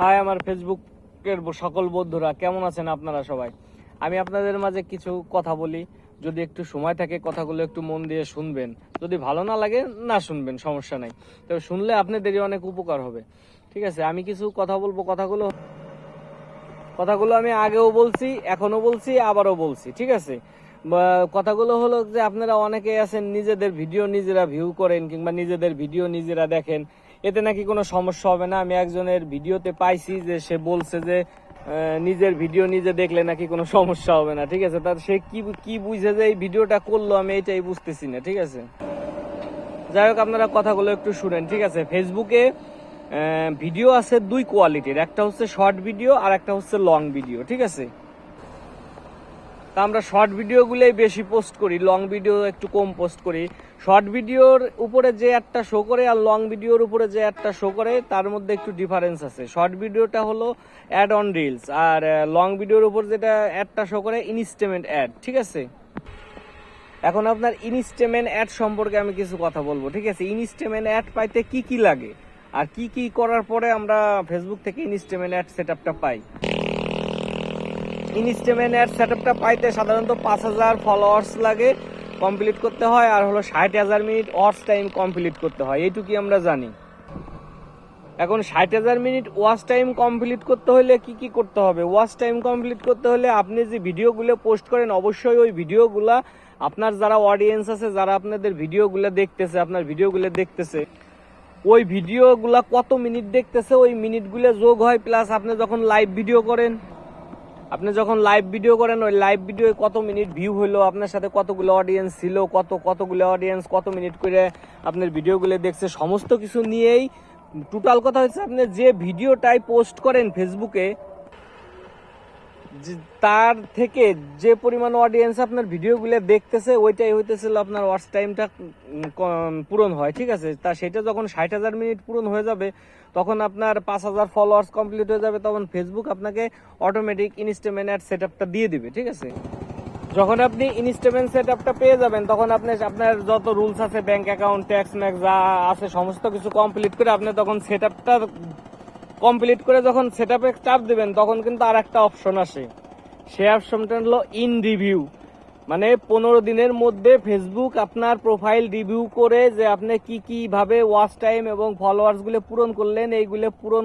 High, আমার ফেসবুকের সকল বন্ধুরা, কেমন আছেন আপনারা সবাই? আমি আপনাদের মাঝে কিছু কথা বলি। যদি একটু সময় থাকে, কথাগুলো একটু মন দিয়ে শুনবেন। যদি ভালো না লাগে, না শুনবেন, সমস্যা নাই। তবে শুনলে আপনাদেরই অনেক উপকার হবে। ঠিক আছে, আমি কিছু কথা বলব, কথাগুলো। কথাগুলো আমি আগেও বলছি এখনও বলছি, আবারও বলছি। ঠিক আছে? কথাগুলো হলো যে, আপনারা অনেকে আছেন, নিজেদের ভিডিও নিজেরা ভিউ করেন কিংবা নিজেদের ভিডিও নিজেরা দেখেন। এতে নাকি কোনো সমস্যা হবে না। আমি একজনের ভিডিওতে পাইছি যে সে বলছে যে নিজের ভিডিও নিজে দেখলে নাকি কোনো সমস্যা হবে না, ঠিক আছে? তার সে কি কি বুঝে যে এই ভিডিওটা করল আমি এটাই বুঝতেছি না, ঠিক আছে? যাই হোক, আপনারা কথাগুলো একটু শুনেন, ঠিক আছে? ফেসবুকে ভিডিও আছে দুই কোয়ালিটির, একটা হচ্ছে শর্ট ভিডিও আর একটা হচ্ছে লং ভিডিও, ঠিক আছে? তা আমরা শর্ট ভিডিওগুলোই বেশি পোস্ট করি লং ভিডিও একটু কম পোস্ট করি। শর্ট ভিডিওর উপরে যে একটা শো করে আর লং ভিডিওর উপরে যে একটা শো করে, তার মধ্যে একটু ডিফারেন্স আছে। শর্ট ভিডিওটা হলো অ্যাড অন রিলস আর লং ভিডিওর উপর যেটা অ্যাডটা শো করে ইনস্টেমেন্ট অ্যাড ঠিক আছে? এখন আপনার ইনস্টেমেন্ট অ্যাড সম্পর্কে আমি কিছু কথা বলব, ঠিক আছে? ইনস্টেমেন্ট অ্যাড পাইতে কি কি লাগে? আর কি কি করার পরে আমরা ফেসবুক থেকে ইনস্টেমেন্ট অ্যাড সেটআপটা পাই? ইনস্টেমেন্ট অ্যাড সেটআপটা পাইতে সাধারণত পাঁচ হাজার ফলোয়ার্স লাগে কমপ্লিট করতে হয়, আর হলো ষাট হাজার মিনিট ওয়াচ টাইম কমপ্লিট করতে হয়, এইটুকুই আমরা জানি। এখন ষাট হাজার মিনিট ওয়াচ টাইম কমপ্লিট করতে হলে কি কি করতে হবে? ওয়াচ টাইম কমপ্লিট করতে হলে আপনি যে ভিডিওগুলো পোস্ট করেন, অবশ্যই ওই ভিডিওগুলা আপনার যারা অডিয়েন্স আছে, যারা আপনাদের ভিডিওগুলো দেখতেছে, আপনার ভিডিওগুলো দেখতেছে, ওই ভিডিওগুলা কত মিনিট দেখতেছে, ওই মিনিটগুলো যোগ হয় প্লাস আপনি যখন লাইভ ভিডিও করেন আপনি যখন লাইভ ভিডিও করেন, ওই লাইভ ভিডিও কত মিনিট ভিউ হলো, আপনার সাথে কতগুলো অডিয়েন্স ছিল, কত, কতগুলো অডিয়েন্স কত মিনিট করে আপনার ভিডিওগুলো দেখছে, সমস্ত কিছু নিয়েই টোটাল কথা হচ্ছে আপনি যে ভিডিওটাই পোস্ট করেন ফেসবুকে তার থেকে যে পরিমাণ অডিয়েন্স আপনার ভিডিওগুলো দেখতেছে, ওইটাই হইতেছিল আপনার ওয়াচ টাইমটা পূরণ হয়, ঠিক আছে? তা সেটা যখন ষাট হাজার মিনিট পূরণ হয়ে যাবে, তখন আপনার পাঁচ হাজার ফলোয়ার্স কমপ্লিট হয়ে যাবে, তখন ফেসবুক আপনাকে অটোমেটিক ইনস্টেমেন্ট অ্যাড সেট আপটা দিয়ে দিবে, ঠিক আছে? যখন আপনি ইনস্টেমেন্ট সেট আপটা পেয়ে যাবেন, তখন আপনি, আপনার যত রুলস আছে ব্যাংক অ্যাকাউন্ট ট্যাক্স ম্যাক্স যা আছে, সমস্ত কিছু কমপ্লিট করে আপনি তখন সেট আপটা কমপ্লিট করে যখন সেট আপে চাপ দেবেন, তখন কিন্তু আর একটা অপশন আসে। সে অপশনটা হলো ইন রিভিউ মানে পনেরো দিনের মধ্যে ফেসবুক আপনার প্রোফাইল রিভিউ করে যে আপনি কি কি ভাবে ওয়াচ টাইম এবং ফলোয়ার্সগুলো পূরণ করলেন, এইগুলো পূরণ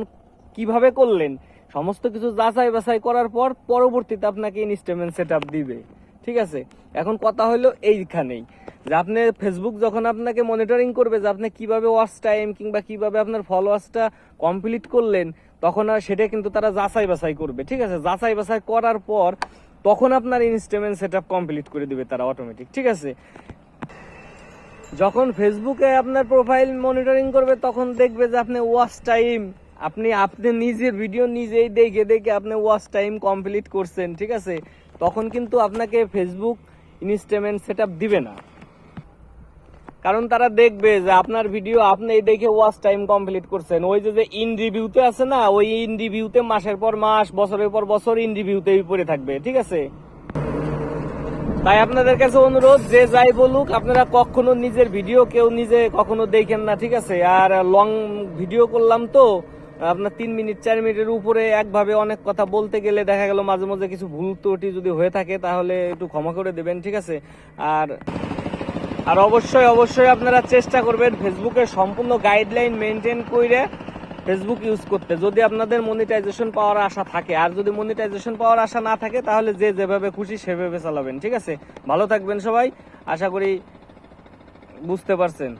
কীভাবে করলেন, সমস্ত কিছু যাচাই বাছাই করার পর পরবর্তীতে আপনাকে ইনস্টলমেন্ট সেট দিবে। ঠিক আছে? এখন কথা হলো এইখানেই। যে আপনি ফেসবুক যখন আপনাকে মনিটরিং করবে যে আপনি কীভাবে ওয়াচ টাইম কিংবা কীভাবে আপনার ফলোয়ার্সটা কমপ্লিট করলেন, তখন আর সেটা কিন্তু তারা যাচাই বাছাই করবে, ঠিক আছে? যাচাই বাছাই করার পর তখন আপনার ইনস্টলমেন্ট সেট কমপ্লিট করে দিবে তারা অটোমেটিক ঠিক আছে? যখন ফেসবুকে আপনার প্রোফাইল মনিটরিং করবে, তখন দেখবে যে আপনি ওয়াচ টাইম আপনি আপনি নিজের ভিডিও নিজেই দেখে দেখে আপনি ওয়াচ টাইম কমপ্লিট করছেন, ঠিক আছে? তখন কিন্তু আপনাকে ফেসবুক ইনস্টলমেন্ট সেট দিবে না। কারণ তারা দেখবে যে আপনার ভিডিও আপনি দেখে ওয়াচ টাইম কমপ্লিট করছেন। ওই যে ইন রিভিউতে আছে না, ওই ইন রিভিউতে মাসের পর মাস, বছরের পর বছর ইন রিভিউতেই পড়ে থাকবে, ঠিক আছে? তাই আপনাদের কাছে অনুরোধ, যে যাই বলুক, আপনারা কখনো নিজের ভিডিও কেউ নিজে কখনো দেখেন না, ঠিক আছে? আর লং ভিডিও করলাম তো, আপনার তিন মিনিট, চার মিনিটের উপরে একভাবে অনেক কথা বলতে গেলে দেখা গেল মাঝে মাঝে কিছু ভুল ত্রুটি যদি হয়ে থাকে, তাহলে একটু ক্ষমা করে দেবেন, ঠিক আছে? আর আর অবশ্যই অবশ্যই আপনারা চেষ্টা করবেন ফেসবুকের সম্পূর্ণ গাইডলাইন মেনটেন করে ফেসবুক ইউজ করতে। যদি আপনাদের মনিটাইজেশন পাওয়ার আশা থাকে, আর যদি মনিটাইজেশন পাওয়ার আশা না থাকে, তাহলে যে যেভাবে খুশি সেভাবে চালাবেন, ঠিক আছে? ভালো থাকবেন সবাই, আশা করি বুঝতে পারছেন।